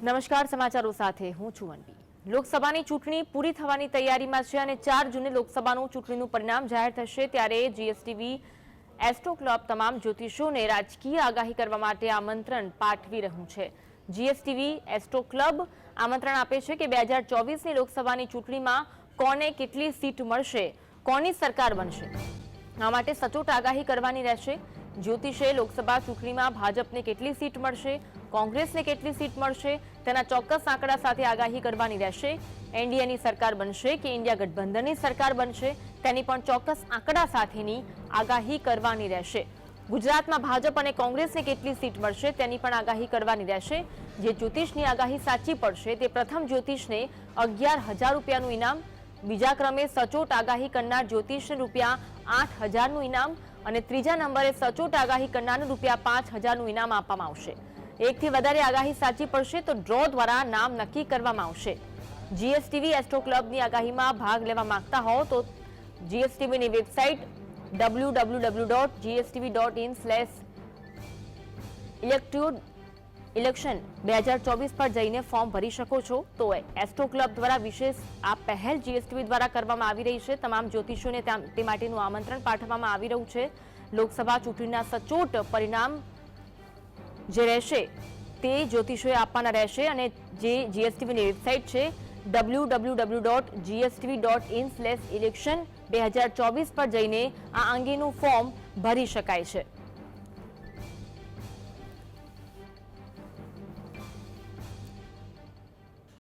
નમસ્કાર સમાચારો સાથે, હું છું અનવી લોકસભાની ચૂંટણી પૂરી થવાની તૈયારીમાં છે અને ચાર જૂને લોકસભાનું ચૂંટણીનું પરિણામ જાહેર થશે ત્યારે જીએસટીવી, એસ્ટ્રો ક્લબ તમામ જ્યોતિષોને રાજકીય આગાહી કરવા માટે આમંત્રણ પાઠવી રહ્યું છે. જીએસટીવી, એસ્ટ્રો ક્લબ આમંત્રણ આપે છે કે બે હજાર ચોવીસની લોકસભાની ચૂંટણીમાં કોને કેટલી સીટ મળશે, કોની સરકાર બનશે. આ માટે સચોટ આગાહી કરવાની રહેશે. જ્યોતિષે લોકસભા ચૂંટણીમાં ભાજપને કેટલી સીટ મળશે, કોંગ્રેસને કેટલી સીટ મળશે, તેના ચોક્કસ આંકડા સાથે આગાહી કરવાની રહેશે. એનડીએની સરકાર બનશે કે ઇન્ડિયા ગઠબંધનની સરકાર બનશે, તેની પણ ચોક્કસ આંકડા સાથેની આગાહી કરવાની રહેશે. ગુજરાતમાં ભાજપ અને કોંગ્રેસને કેટલી સીટ મળશે, તેની પણ આગાહી કરવાની રહેશે. જે જ્યોતિષની આગાહી સાચી પડશે, તે પ્રથમ જ્યોતિષને અગિયાર હજાર રૂપિયાનું ઇનામ બીજા ક્રમે સચોટ આગાહી કરનાર જ્યોતિષને રૂપિયા આઠ હજારનું ઇનામ અને ત્રીજા નંબરે સચોટ આગાહી કરનારને રૂપિયા પાંચ હજારનું ઇનામ આપવામાં આવશે. એકથી વધારે આગાહી સાચી પડશે તો ડ્રો દ્વારા નામ નક્કી કરવામાં આવશે. જીએસટીવી એસ્ટ્રો ક્લબની આગાહીમાં ભાગ લેવા માંગતા હો તો જીએસટીવીની website W W W dot GSTV dot in slash ઇલેક્ટ્યુડ election બે હજાર ચોવીસ પર જઈને ફોર્મ ભરી શકો છો. તો એસ્ટ્રો ક્લબ દ્વારા વિશેષ આ પહેલ જીએસટીવી દ્વારા કરવામાં આવી રહી છે. તમામ જ્યોતિષોને તે માટેનું આમંત્રણ પાઠવવામાં આવી રહ્યું છે. લોકસભા ચૂંટણીના સચોટ પરિણામ જે રહેશે તે જ્યોતિષોએ આપવાના રહેશે અને જે જીએસટીવીની વેબસાઇટ છે W W W dot GSTV dot in election બે હજાર ચોવીસ પર જઈને આ અંગેનું ફોર્મ ભરી શકાય છે.